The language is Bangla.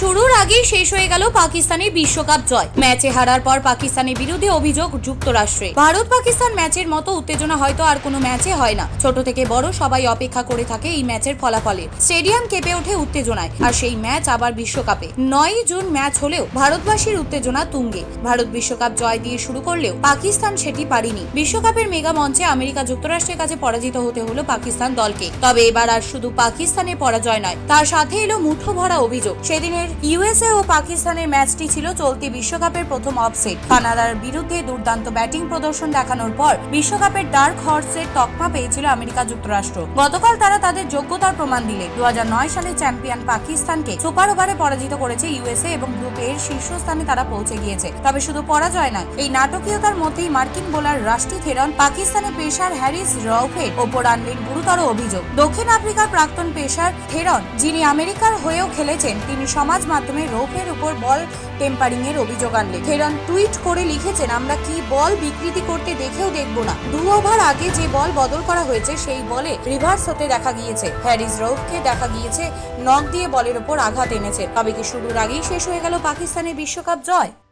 শুরুর আগেই শেষ হয়ে গেল পাকিস্তানের বিশ্বকাপ জয়। ম্যাচে হারার পর পাকিস্তানের বিরুদ্ধে অভিযোগ যুক্তরাষ্ট্রে। ভারত পাকিস্তান ম্যাচের মতো উত্তেজনা হয়তো আর কোনো ম্যাচে হয় না। ছোট থেকে বড় সবাই অপেক্ষা করে থাকে এই ম্যাচের ফলাফলে স্টেডিয়াম কেঁপে ওঠে উত্তেজনায়। আর সেই ম্যাচ আবার বিশ্বকাপে। নয় জুন ম্যাচ হলেও ভারতবাসীর উত্তেজনা তুঙ্গে। ভারত বিশ্বকাপ জয় দিয়ে শুরু করলেও পাকিস্তান সেটি পারেনি। বিশ্বকাপের মেগা মঞ্চে আমেরিকা যুক্তরাষ্ট্রের কাছে পরাজিত হতে হলো পাকিস্তান দলকে। তবে এবার আর শুধু পাকিস্তানের পরাজয় নয়, তার সাথে এলো মুঠো ভরা অভিযোগ। সেদিনের ইউএসএ ও পাকিস্তানের ম্যাচটি ছিল চলতি বিশ্বকাপের প্রথম অফসেট কানাডার বিরুদ্ধে দুর্দান্ত ব্যাটিং প্রদর্শন দেখানোর পর বিশ্বকাপের ডার্ক হর্সের তকমা পেয়েছিল আমেরিকা যুক্তরাষ্ট্র। গতকাল তারা তাদের যোগ্যতার প্রমাণ দিলে। দু সালে চ্যাম্পিয়ন পাকিস্তানকে সুপার ওভারে পরাজিত করেছে ইউএসএ এবং গ্রুপের শীর্ষস্থানে তারা পৌঁছে গিয়েছে। তবে শুধু পরাজয় নয়, এই নাটকীয়তার মধ্যেই মার্কিন বোলার রাষ্ট্রি থেরন, পাকিস্তানের পেশার হ্যারিস রৌফের ওপর আনলেন গুরুতর অভিযোগ। দক্ষিণ আফ্রিকার প্রাক্তন পেশার থেরন, যিনি আমেরিকার হয়েও খেলেছেন, তিনি সমাজ মাধ্যমে রৌফের উপর বল টেম্পারিং এর অভিযোগ আনলেন থেরন টুইট করে লিখেছেন, আমরা কি বল বিকৃতি করতে দেখেও দেখব না। দু ওভার আগে যে বল বদল করা হয়েছে, সেই বলে রিভার্স হতে দেখা গিয়েছে। হ্যারিস রৌফকে দেখা গিয়েছে নক দিয়ে বলের উপর আঘাত এনেছে। তবে কি শুরুর আগেই শেষ হয়ে গেল পাকিস্তানের বিশ্বকাপ জয়?